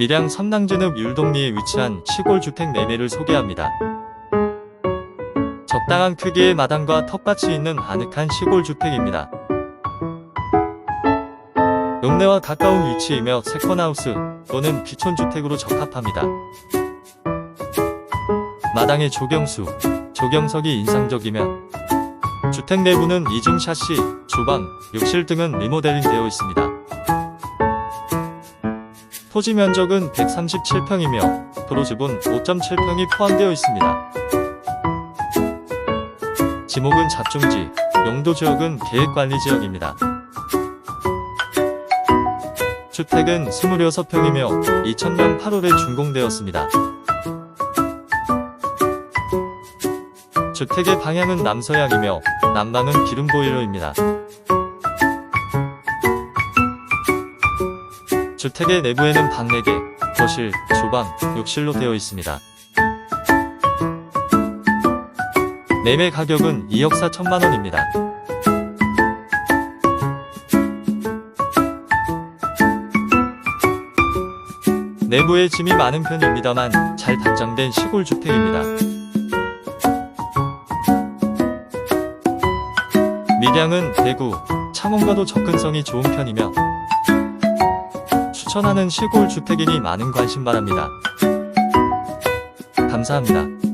밀양 선당진읍 율동리에 위치한 시골 주택 4매를 소개합니다. 적당한 크기의 마당과 텃밭이 있는 아늑한 시골 주택입니다. 읍내와 가까운 위치이며 세컨하우스 또는 기촌주택으로 적합합니다. 마당의 조경수, 조경석이 인상적이며 주택 내부는 이중 샤시, 주방, 욕실 등은 리모델링 되어 있습니다. 토지 면적은 137평이며 도로지분 5.7평이 포함되어 있습니다. 지목은 잡종지, 용도 지역은 계획관리지역입니다. 주택은 26평이며 2000년 8월에 준공되었습니다. 주택의 방향은 남서향이며 난방은 기름 보일러입니다. 주택의 내부에는 방 4개, 거실, 주방, 욕실로 되어 있습니다. 매매 가격은 2억 4천만 원입니다. 내부에 짐이 많은 편입니다만 잘 단장된 시골 주택입니다. 밀양은 대구, 창원과도 접근성이 좋은 편이며 추천하는 시골 주택이니 많은 관심 바랍니다. 감사합니다.